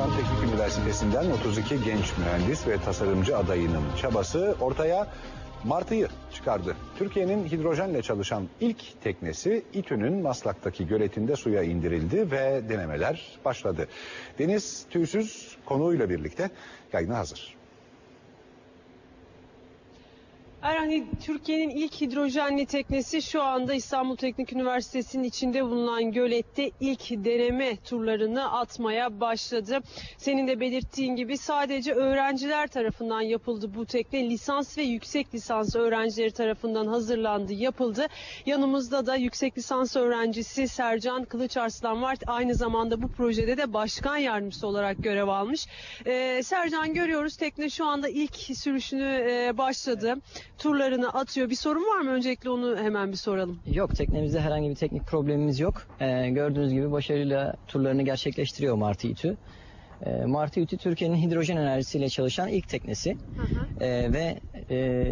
İstanbul Teknik Üniversitesi'nden 32 genç mühendis ve tasarımcı adayının çabası ortaya Martı'yı çıkardı. Türkiye'nin hidrojenle çalışan ilk teknesi İTÜ'nün Maslak'taki göletinde suya indirildi ve denemeler başladı. Deniz Tüysüz konuğuyla birlikte yayına hazır. Erhan, Türkiye'nin ilk hidrojenli teknesi şu anda İstanbul Teknik Üniversitesi'nin içinde bulunan gölette ilk deneme turlarını atmaya başladı. Senin de belirttiğin gibi sadece öğrenciler tarafından yapıldı bu tekne. Lisans ve yüksek lisans öğrencileri tarafından hazırlandı, yapıldı. Yanımızda da yüksek lisans öğrencisi Sercan Kılıçarslan var. Aynı zamanda bu projede de başkan yardımcısı olarak görev almış. Ee, Sercan görüyoruz tekne şu anda ilk sürüşünü e, başladı turlarını atıyor. Bir sorun var mı? Öncelikle onu hemen bir soralım. Yok teknemizde herhangi bir teknik problemimiz yok. Ee, gördüğünüz gibi başarıyla turlarını gerçekleştiriyor Martı İTÜ. Ee, Martı İTÜ Türkiye'nin hidrojen enerjisiyle çalışan ilk teknesi. Ee, ve e,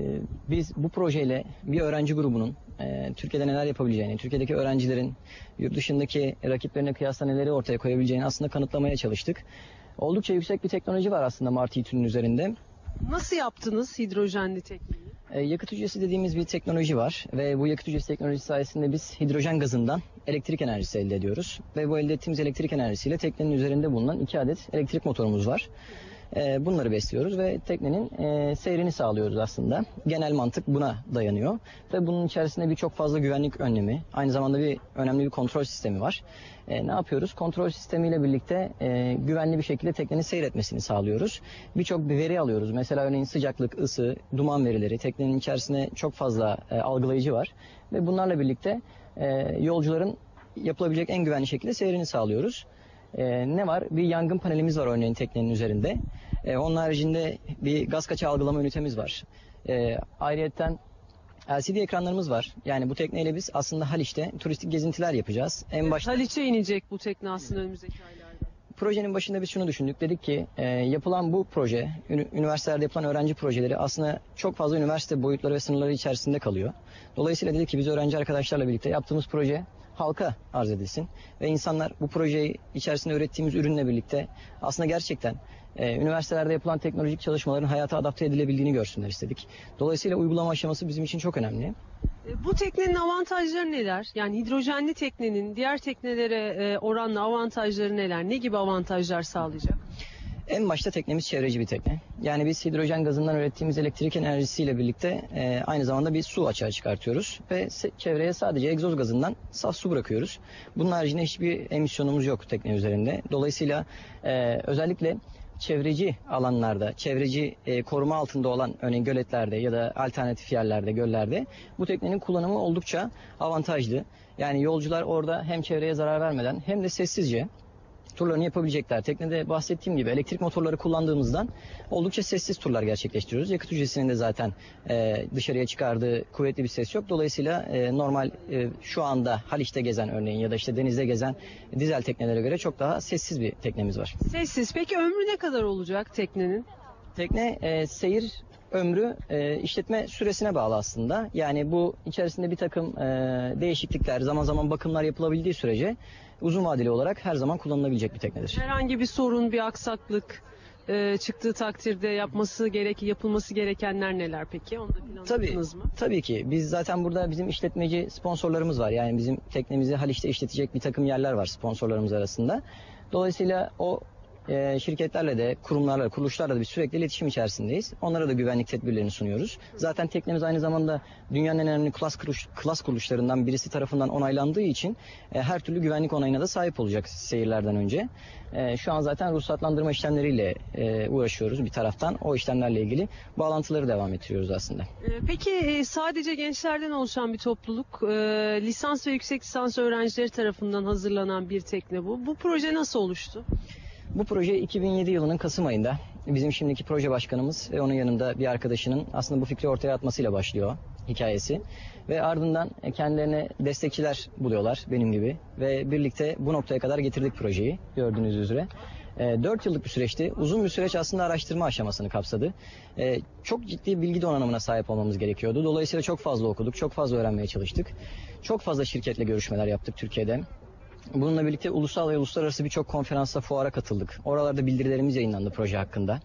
biz bu projeyle bir öğrenci grubunun e, Türkiye'de neler yapabileceğini, Türkiye'deki öğrencilerin yurt dışındaki rakiplerine kıyasla neleri ortaya koyabileceğini aslında kanıtlamaya çalıştık. Oldukça yüksek bir teknoloji var aslında Martı İTÜ'nün üzerinde. Nasıl yaptınız hidrojenli tekneyi? E, yakıt hücresi dediğimiz bir teknoloji var ve bu yakıt hücresi teknolojisi sayesinde biz hidrojen gazından elektrik enerjisi elde ediyoruz. Ve bu elde ettiğimiz elektrik enerjisiyle teknenin üzerinde bulunan iki adet elektrik motorumuz var. E, bunları besliyoruz ve teknenin e, seyrini sağlıyoruz aslında. Genel mantık buna dayanıyor ve bunun içerisinde birçok fazla güvenlik önlemi, aynı zamanda bir önemli bir kontrol sistemi var. E, ne yapıyoruz? Kontrol sistemiyle birlikte e, güvenli bir şekilde teknenin seyretmesini sağlıyoruz. Birçok bir veri alıyoruz. Mesela örneğin sıcaklık, ısı, duman verileri. Teknenin içerisinde çok fazla e, algılayıcı var ve bunlarla birlikte e, yolcuların yapılabilecek en güvenli şekilde seyrini sağlıyoruz. E, ne var? Bir yangın panelimiz var örneğin teknenin üzerinde. E, onun haricinde bir gaz kaçağı algılama ünitemiz var. E, ayrıyeten LCD ekranlarımız var. Yani bu tekneyle biz aslında Haliç'te turistik gezintiler yapacağız. En başta Haliç'e inecek bu tekne aslında önümüzdeki aylarda. projenin başında biz şunu düşündük. Dedik ki e, yapılan bu proje, ünü- üniversitelerde yapılan öğrenci projeleri aslında çok fazla üniversite boyutları ve sınırları içerisinde kalıyor. Dolayısıyla dedik ki biz öğrenci arkadaşlarla birlikte yaptığımız proje halka arz edilsin. Ve insanlar bu projeyi içerisinde ürettiğimiz ürünle birlikte aslında gerçekten e, üniversitelerde yapılan teknolojik çalışmaların hayata adapte edilebildiğini görsünler istedik. Dolayısıyla uygulama aşaması bizim için çok önemli. E, Bu teknenin avantajları neler? Yani hidrojenli teknenin diğer teknelere e, oranla avantajları neler? Ne gibi avantajlar sağlayacak? En başta teknemiz çevreci bir tekne. Yani biz hidrojen gazından ürettiğimiz elektrik enerjisiyle birlikte e, aynı zamanda bir su açığa çıkartıyoruz. Ve çevreye sadece egzoz gazından saf su bırakıyoruz. Bunun haricinde hiçbir emisyonumuz yok tekne üzerinde. Dolayısıyla e, özellikle çevreci alanlarda, çevreci e, koruma altında olan örneğin göletlerde ya da alternatif yerlerde, göllerde bu teknenin kullanımı oldukça avantajlı. Yani yolcular orada hem çevreye zarar vermeden hem de sessizce turlarını yapabilecekler. Teknede bahsettiğim gibi elektrik motorları kullandığımızdan oldukça sessiz turlar gerçekleştiriyoruz. Yakıt hücresinin de zaten e, dışarıya çıkardığı kuvvetli bir ses yok. Dolayısıyla e, normal e, şu anda Haliç'te gezen örneğin ya da işte denizde gezen dizel teknelere göre çok daha sessiz bir teknemiz var. Sessiz. Peki ömrü ne kadar olacak teknenin? Tekne e, seyir ömrü e, işletme süresine bağlı aslında. Yani bu içerisinde bir takım e, değişiklikler, zaman zaman bakımlar yapılabildiği sürece uzun vadeli olarak her zaman kullanılabilecek bir teknedir. Herhangi bir sorun, bir aksaklık e, çıktığı takdirde yapması gerek, yapılması gerekenler neler peki? Onu da Tabii, planladınız mı? tabii ki. Biz zaten burada bizim işletmeci sponsorlarımız var. Yani bizim teknemizi Haliç'te işletecek bir takım yerler var sponsorlarımız arasında. Dolayısıyla o e, şirketlerle de, kurumlarla, kuruluşlarla da biz sürekli iletişim içerisindeyiz. Onlara da güvenlik tedbirlerini sunuyoruz. Zaten teknemiz aynı zamanda dünyanın en önemli klas, kuruluş, klas kuruluşlarından birisi tarafından onaylandığı için e, her türlü güvenlik onayına da sahip olacak seyirlerden önce. E, şu an zaten ruhsatlandırma işlemleriyle e, uğraşıyoruz bir taraftan. O işlemlerle ilgili bağlantıları devam ettiriyoruz aslında. E, Peki e, sadece gençlerden oluşan bir topluluk, e, lisans ve yüksek lisans öğrencileri tarafından hazırlanan bir tekne bu. Bu proje nasıl oluştu? Bu proje 2007 yılının Kasım ayında bizim şimdiki proje başkanımız ve onun yanında bir arkadaşının aslında bu fikri ortaya atmasıyla başlıyor hikayesi. Ve ardından kendilerine destekçiler buluyorlar benim gibi ve birlikte bu noktaya kadar getirdik projeyi gördüğünüz üzere. 4 yıllık bir süreçti. Uzun bir süreç aslında araştırma aşamasını kapsadı. E, Çok ciddi bilgi donanımına sahip olmamız gerekiyordu. Dolayısıyla çok fazla okuduk, çok fazla öğrenmeye çalıştık. Çok fazla şirketle görüşmeler yaptık Türkiye'de. Bununla birlikte ulusal ve uluslararası birçok konferansa, fuara katıldık. Oralarda bildirilerimiz yayınlandı proje hakkında.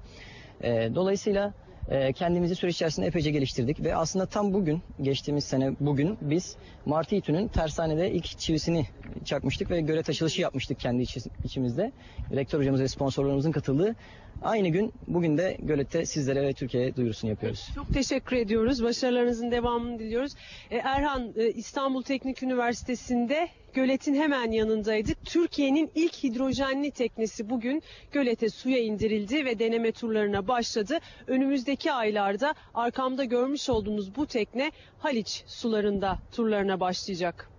Ee, dolayısıyla e, kendimizi süreç içerisinde epeyce geliştirdik ve aslında tam bugün, geçtiğimiz sene bugün biz Martı İTÜ'nün tersanede ilk çivisini çakmıştık ve gölet açılışı yapmıştık kendi içi- içimizde. Rektör hocamız ve sponsorlarımızın katıldığı. Aynı gün bugün de Gölet'te sizlere ve Türkiye'ye duyurusunu yapıyoruz. Çok teşekkür ediyoruz. Başarılarınızın devamını diliyoruz. E, Erhan e, İstanbul Teknik Üniversitesi'nde göletin hemen yanındaydı. Türkiye'nin ilk hidrojenli teknesi bugün gölete suya indirildi ve deneme turlarına başladı. Önümüzdeki aylarda arkamda görmüş olduğunuz bu tekne Haliç sularında turlarına başlayacak.